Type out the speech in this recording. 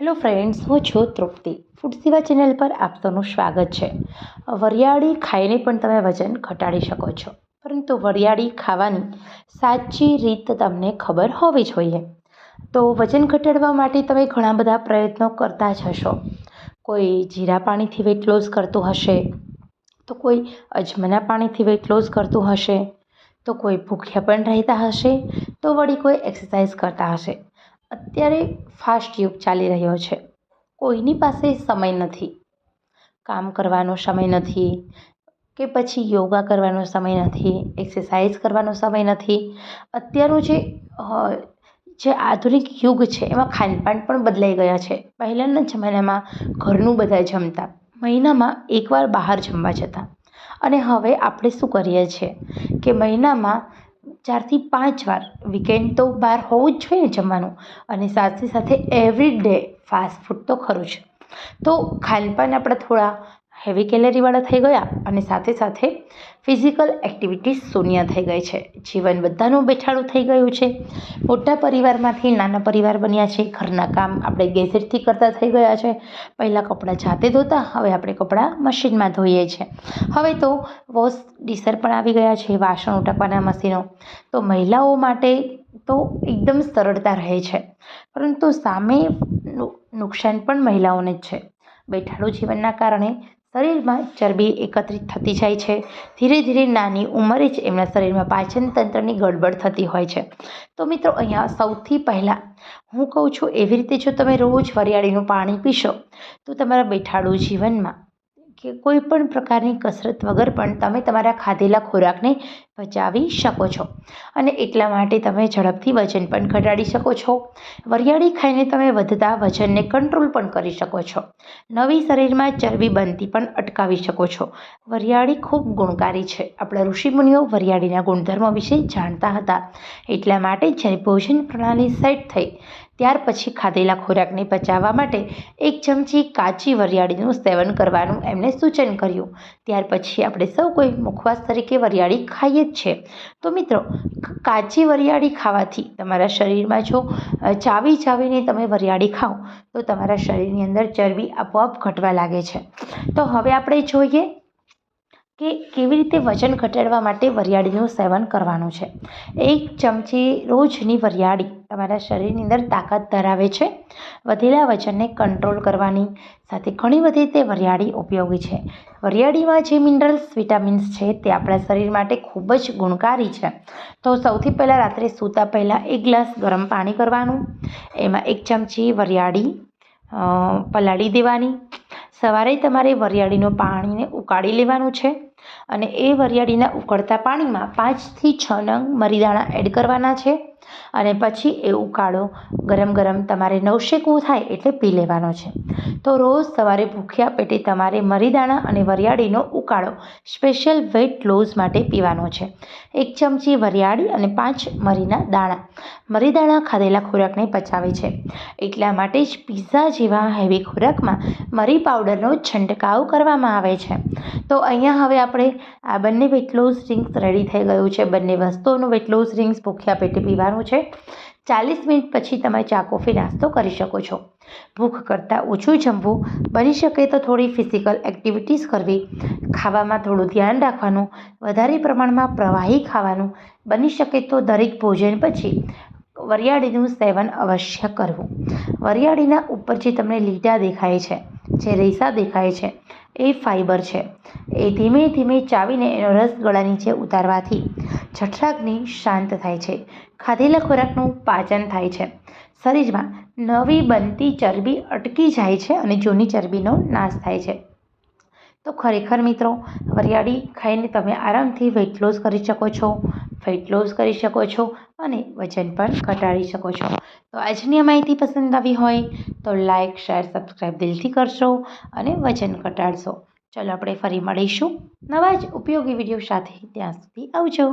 Hello friends હું છું તૃપ્તિ. Food સેવા ચેનલ પર આપ સૌનું સ્વાગત છે. વરિયાળી ખાઈને પણ તમે વજન ઘટાડી શકો છો. પરંતુ વરિયાળી ખાવાની સાચી રીત તમને ખબર હોવી જોઈએ. તો વજન ઘટાડવા માટે તમે ઘણા બધા પ્રયત્નો કરતા જ હશો. કોઈ જીરા પાણીથી વેટ લોસ કરતું હશે, તો કોઈ અજમાના પાણીથી વેટ લોસ કરતું હશે, તો કોઈ ભૂખ્યા પણ રહેતા હશે, તો વળી કોઈ એક્સરસાઇઝ કરતા હશે. અત્યારે ફાસ્ટ યુગ ચાલી રહ્યો છે. કોઈની પાસે સમય નથી. કામ કરવાનો સમય નથી કે પછી યોગા કરવાનો સમય નથી એક્સરસાઇઝ કરવાનો સમય નથી. અત્યારનું જે જે આધુનિક યુગ છે એમાં ખાનપાન પણ બદલાઈ ગયા છે. પહેલાંના જમાનામાં ઘરનું બધા જમતા, મહિનામાં એકવાર બહાર જમવા જતા. અને હવે આપણે શું કરીએ છીએ કે મહિનામાં ચારથી પાંચ વાર. વીકેન્ડ તો બહાર હોવું જ જોઈએ જમવાનું. અને સાથે સાથે એવરી ડે ફાસ્ટ ફૂડ તો ખરું જ. તો ખાનપાન આપણા થોડા હેવી કેલેરીવાળા થઈ ગયા અને સાથે સાથે ફિઝિકલ એક્ટિવિટીઝ શૂન્ય થઈ ગઈ છે. જીવન બધાનું બેઠાડું થઈ ગયું છે. મોટા પરિવારમાંથી નાના પરિવાર બન્યા છે. ઘરના કામ આપણે ગેઝેટથી કરતા થઈ ગયા છે. પહેલાં કપડાં જાતે ધોતા, હવે આપણે કપડાં મશીનમાં ધોઈએ છીએ હવે તો વોશ ડીસર પણ આવી ગયા છે, વાસણ ઉટકવાના મશીનો. તો મહિલાઓ માટે તો એકદમ સરળતા રહે છે. પરંતુ સામે નુકસાન પણ મહિલાઓને જ છે. બેઠાડું જીવનના કારણે શરીરમાં ચરબી એકત્રિત થતી જાય છે. ધીરે ધીરે નાની ઉંમરે જ એમના શરીરમાં પાચન તંત્રની ગડબડ થતી હોય છે. તો મિત્રો, અહીંયા સૌથી પહેલાં હું કહું છું, એવી રીતે જો તમે રોજ વરિયાળીનું પાણી પીશો, તો તમારા બેઠાડું જીવનમાં કે કોઈ પણ પ્રકારની કસરત વગર પણ તમે તમારા ખાધેલા ખોરાકને પચાવી શકો છો. અને એટલા માટે તમે ઝડપથી વજન પણ ઘટાડી શકો છો. વરિયાળી ખાઈને તમે વધતા વજનને કંટ્રોલ પણ કરી શકો છો. નવી શરીરમાં ચરબી બનતી પણ અટકાવી શકો છો. વરિયાળી ખૂબ ગુણકારી છે. આપણા ઋષિમુનિઓ વરિયાળીના ગુણધર્મો વિશે જાણતા હતા. એટલા માટે જ્યારે ભોજન પ્રણાલી સેટ થઈ, ત્યાર પછી ખાધેલા ખોરાકને પચાવવા માટે એક ચમચી કાચી વરિયાળીનું સેવન કરવાનું એમણે સૂચન કર્યું. ત્યાર પછી આપણે સૌ કોઈ મુખવાસ તરીકે વરિયાળી ખાઈએ જ છે. તો મિત્રો, કાચી વરિયાળી ખાવાથી તમારા શરીરમાં જો ચાવી ચાવીને તમે વરિયાળી ખાઓ, તો તમારા શરીરની અંદર ચરબી આપોઆપ ઘટવા લાગે છે. તો હવે આપણે જોઈએ કે કેવી રીતે વજન ઘટાડવા માટે વરિયાળીનું સેવન કરવાનું છે? એક ચમચી રોજની વરિયાળી તમારા શરીરની અંદર તાકાત ધરાવે છે. વધેલા વજનને કંટ્રોલ કરવાની સાથે ઘણી બધી તે વરિયાળી ઉપયોગી છે. વરિયાળીમાં જે મિનરલ્સ, વિટામિન્સ છે તે આપણા શરીર માટે ખૂબ જ ગુણકારી છે. તો સૌથી પહેલાં રાત્રે સૂતા પહેલાં એક ગ્લાસ ગરમ પાણી કરવાનું. એમાં એક ચમચી વરિયાળી પલાળી દેવાની. સવારે તમારે વરિયાળીનું પાણીને ઉકાળી લેવાનું છે. અને એ વરિયાળીના ઉકળતા પાણીમાં પાંચથી છ નંગ મરીદાણા એડ કરવાના છે. અને પછી એ ઉકાળો ગરમ ગરમ તમારે નવશેકવું થાય એટલે પી લેવાનો છે. તો રોજ સવારે ભૂખ્યા પેટે તમારે મરીદાણા અને વરિયાળીનો ઉકાળો સ્પેશિયલ વેટ લોઝ માટે પીવાનો છે. એક ચમચી વરિયાળી અને પાંચ મરીના દાણા. મરીદાણા ખાધેલા ખોરાકને પચાવે છે. એટલા માટે જ પીઝા જેવા હેવી ખોરાકમાં મરી પાવડરનો છંટકાવ કરવામાં આવે છે. તો અહીંયા હવે આપણે આ બંને વેટ લોસ ડ્રિંક્સ રેડી થઈ ગયું છે. બંને વસ્તુઓનું વેટ લોસ ડ્રિંક્સ ભૂખ્યા પેટે પીવાનું છે. ચાલીસ મિનિટ પછી તમે ચા, કોફી, નાસ્તો કરી શકો છો. ભૂખ કરતાં ઓછું જમવું, બની શકે તો થોડી ફિઝિકલ એક્ટિવિટીઝ કરવી, ખાવામાં થોડું ધ્યાન રાખવાનું, વધારે પ્રમાણમાં પ્રવાહી ખાવાનું, બની શકે તો દરેક ભોજન પછી વરિયાળીનું સેવન અવશ્ય કરવું. વરિયાળીના ઉપર જે તમને લીટા દેખાય છે, જે રેસા દેખાય છે એ ફાઇબર છે. એ ધીમે ધીમે ચાવીને એનો રસ ગળા નીચે ઉતારવાથી જઠરાગ્નિ શાંત થાય છે. ખાધેલા ખોરાકનું પાચન થાય છે. શરીરમાં નવી બનતી ચરબી અટકી જાય છે અને જૂની ચરબીનો નાશ થાય છે. તો ખરેખર મિત્રો, વરિયાળી ખાઈને તમે આરામથી વેટ લોસ કરી શકો છો. વેટ લોસ કરી શકો છો અને વજન પણ ઘટાડી શકો છો. તો આજની આ માહિતી પસંદ આવી હોય તો લાઇક શેર સબસ્ક્રાઈબ દિલથી કરશો અને વજન ઘટાડશો. ચલો આપણે ફરી મળીશું નવા જ ઉપયોગી વીડિયો સાથે. ત્યાં સુધી આવજો.